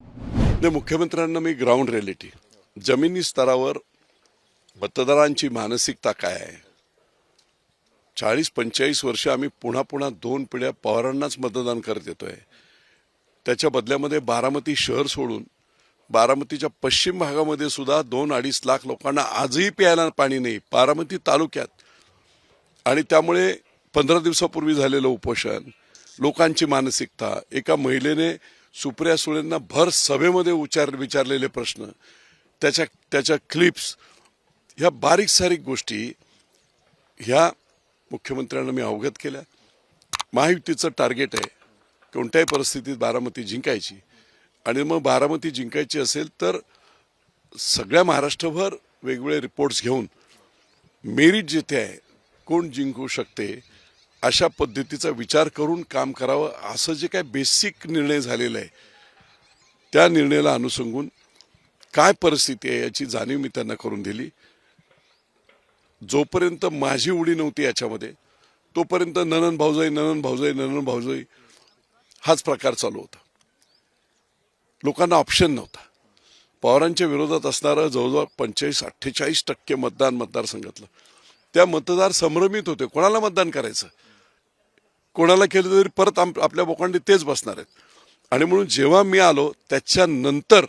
नाही मुख्यमंत्र्यांना मी ground reality जमिनी स्तरावर मतदारांची मानसिकता काय आहे? चाळीस पंचेचाळीस वर्ष आम्ही पुन्हा पुन्हा दोन पिढ्या पवारांनाच मतदान करत येतोय. त्याच्या बदल्यामध्ये बारामती शहर सोडून बारामतीच्या पश्चिम भागामध्ये सुद्धा दोन अडीच लाख लोकांना आजही प्यायला पाणी नाही बारामती तालुक्यात. आणि त्यामुळे पंधरा दिवसापूर्वी झालेलं उपोषण लोकांची मानसिकता एका महिलेने सुप्रिया सुळेंना भर सभेमध्ये उचार विचारलेले प्रश्न त्याच्या त्याच्या क्लिप्स ह्या बारीक सारीक गोष्टी ह्या मुख्यमंत्र्यांना मी अवगत केल्या. महायुतीचं टार्गेट आहे कोणत्याही परिस्थितीत बारामती जिंकायची. आणि मग बारामती जिंकायची असेल तर सगळ्या महाराष्ट्रभर वेगवेगळे रिपोर्ट्स घेऊन मेरिट जिथे आहे कोण जिंकू शकते अशा पद्धतीचा विचार करून काम करावं असं जे काय बेसिक निर्णय झालेला आहे त्या निर्णयाला अनुसंगून काय परिस्थिती आहे याची जाणीव मी त्यांना करून दिली. जोपर्यंत माझी उडी नव्हती याच्यामध्ये तोपर्यंत ननन भाऊजाई ननन भाऊजाई ननन भाऊजाई हाच प्रकार चालू होता. लोकांना ऑप्शन नव्हता. पवारांच्या विरोधात असणारं जवळजवळ पंचेचाळीस अठ्ठेचाळीस टक्के मतदान मतदारसंघातलं. त्या मतदार संभ्रमित होते. कोणाला मतदान करायचं? कोणाला केलं तरी परत आम- आपल्या बोकांडी तेच बसणार आहेत. आणि म्हणून जेव्हा मी आलो त्याच्यानंतर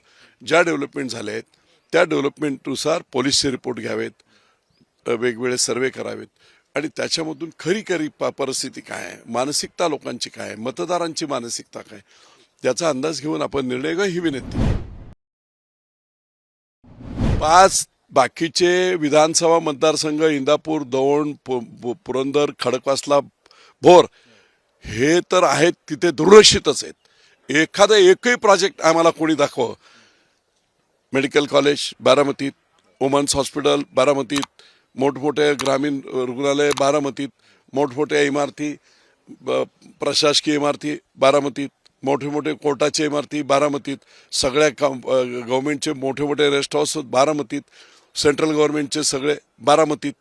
ज्या डेव्हलपमेंट झाल्या आहेत त्या डेव्हलपमेंटनुसार पोलिसचे रिपोर्ट घ्यावेत वेगवेगळे सर्वे करावेत. आणि त्याच्यामधून खरी खरी प- परिस्थिती काय आहे? मानसिकता लोकांची काय आहे? मतदारांची मानसिकता काय त्याचा अंदाज घेऊन आपण निर्णय घ्या ही विनंती. पाच बाकीचे विधानसभा मतदारसंघ इंदापूर दौंड पु- पुरंदर खडकवासला भोर हे तर आहेत तिथे दुर्लक्षितच आहेत. एखादं एकही प्रोजेक्ट आम्हाला कोणी दाखव. मेडिकल कॉलेज बारामतीत. वुमन्स हॉस्पिटल बारामतीत. मोठमोठे ग्रामीण रुग्णालय बारामतीत. मोठमोठ्या इमारती प्रशासकीय इमारती बारामतीत. मोठे मोठे कोर्टाच्या इमारती बारामतीत. सगळ्या कं- गव्हर्मेंटचे गव्हर्नमेंटचे मोठे मोठे रेस्ट हाऊस बारामतीत. सेंट्रल गव्हर्नमेंटचे सगळे बारामतीत.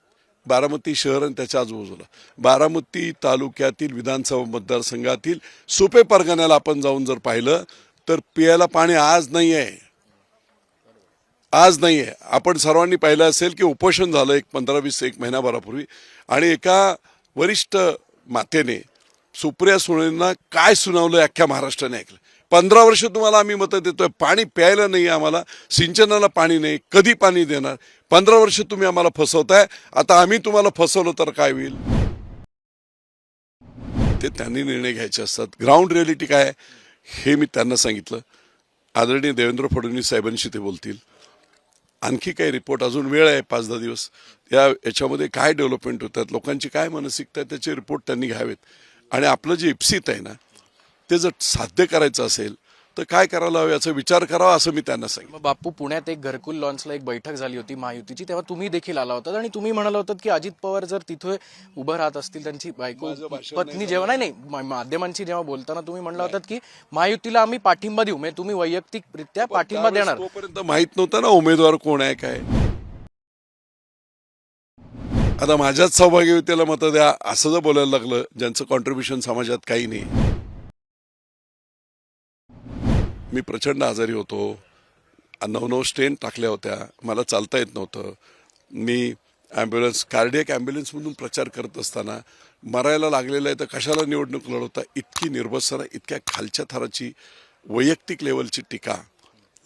बारामती शहर आणि त्याच्या आजूबाजूला. बारामती तालुक्यातील विधानसभा मतदारसंघातील सुपे परगण्याला आपण जाऊन जर पाहिलं तर पियाला पाणी आज नाही आहे आज नाही आहे आपण सर्वांनी पाहिलं असेल की उपोषण झालं एक पंधरा वीस एक महिनाभरापूर्वी आणि एका वरिष्ठ मातेने सुप्रिया सुळेंना काय सुनावलं अख्ख्या महाराष्ट्राने ऐकलं. पंधरा वर्ष तुम्हाला आम्ही मतं देतोय. पाणी प्यायला नाही आम्हाला. सिंचनाला पाणी नाही. कधी पाणी देणार? पंधरा वर्ष तुम्ही आम्हाला फसवताय. आता आम्ही तुम्हाला फसवलं तर काय होईल? ते त्यांनी निर्णय घ्यायचे असतात. ग्राउंड रियालिटी काय हे मी त्यांना सांगितलं. आदरणीय देवेंद्र फडणवीस साहेबांशी ते बोलतील. आणखी काही रिपोर्ट अजून वेळ आहे पाच दहा दिवस. या याच्यामध्ये काय डेव्हलपमेंट होतात? लोकांची काय मानसिकता आहे? त्याचे रिपोर्ट त्यांनी घ्यावेत. आणि आपलं जे इप्सित आहे ना ते जर साध्य करायचं असेल तर काय करायला हवं याचा विचार करावा असं मी त्यांना सांगितलं बापू पुण्यात एक घरकुल लॉन्चला एक बैठक झाली होती महायुतीची तेव्हा तुम्ही देखील आला होतात आणि तुम्ही म्हणाला होतात की अजित पवार जर तिथे उभं राहत असतील त्यांची बायको पत्नी जेव्हा नाही नाही माध्यमांशी जेव्हा बोलताना तुम्ही म्हणला होतात की महायुतीला आम्ही पाठिंबा देऊ म्हणजे तुम्ही वैयक्तिकरित्या पाठिंबा देणार. तोपर्यंत माहीत नव्हतं ना उमेदवार कोण आहे काय आता माझ्याच सौभाग्यवतीला मतं द्या असं जर बोलायला लागलं ज्यांचं कॉन्ट्रीब्युशन समाजात काही नाही. मी प्रचंड आजारी होतो. नऊ नऊ स्टेन टाकल्या होत्या. मला चालता येत नव्हतं. मी ॲम्ब्युलन्स कार्डियक ॲम्ब्युलन्समधून प्रचार करत असताना मरायला लागलेलं आहे तर कशाला निवडणूक लढवता? इतकी निर्भसरा इतक्या खालच्या थराची वैयक्तिक लेवलची टीका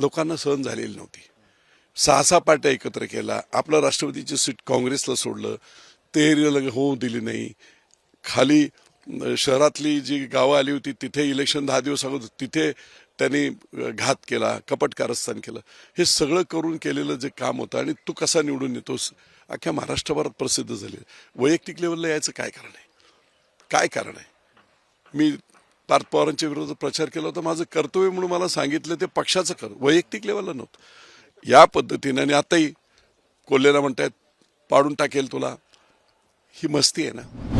लोकांना सहन झालेली नव्हती. सहा सहा पार्ट्या एकत्र केला आपलं राष्ट्रपतीची सीट काँग्रेसला सोडलं. तेहरीला होऊ दिली नाही. खाली शहरातली जी गावं आली होती तिथे इलेक्शन दहा दिवस अगोदर तिथे त्यांनी घात केला कपट कारस्थान केलं. हे सगळं करून केलेलं जे काम होतं आणि तू कसा निवडून येतोस अख्ख्या महाराष्ट्रभरात प्रसिद्ध झाले वैयक्तिक लेवलला यायचं काय कारण आहे? काय कारण आहे? मी पार्थ पवारांच्या विरोधात प्रचार केला होता. माझं कर्तव्य म्हणून मला सांगितलं ते पक्षाचं कर वैयक्तिक लेवलला नव्हतं. या पद्धतीने आणि आताही कोल्हेला म्हणतायत पाडून टाकेल तुला. ही मस्ती आहे ना.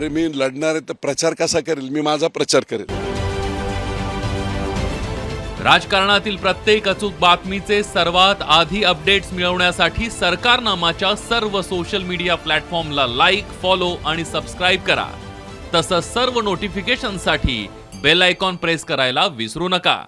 अरे मी लढणार आहे तर प्रचार कसा करेल? मी माझा प्रचार करेल. राजकारणातील प्रत्येक अचूक बातमीचे सर्वात आधी अपडेट्स मिळवण्यासाठी सरकारनामाच्या सर्व सोशल मीडिया प्लॅटफॉर्मला लाईक फॉलो आणि सबस्क्राईब करा. तसंच सर्व नोटिफिकेशनसाठी बेल आयकॉन प्रेस करायला विसरू नका.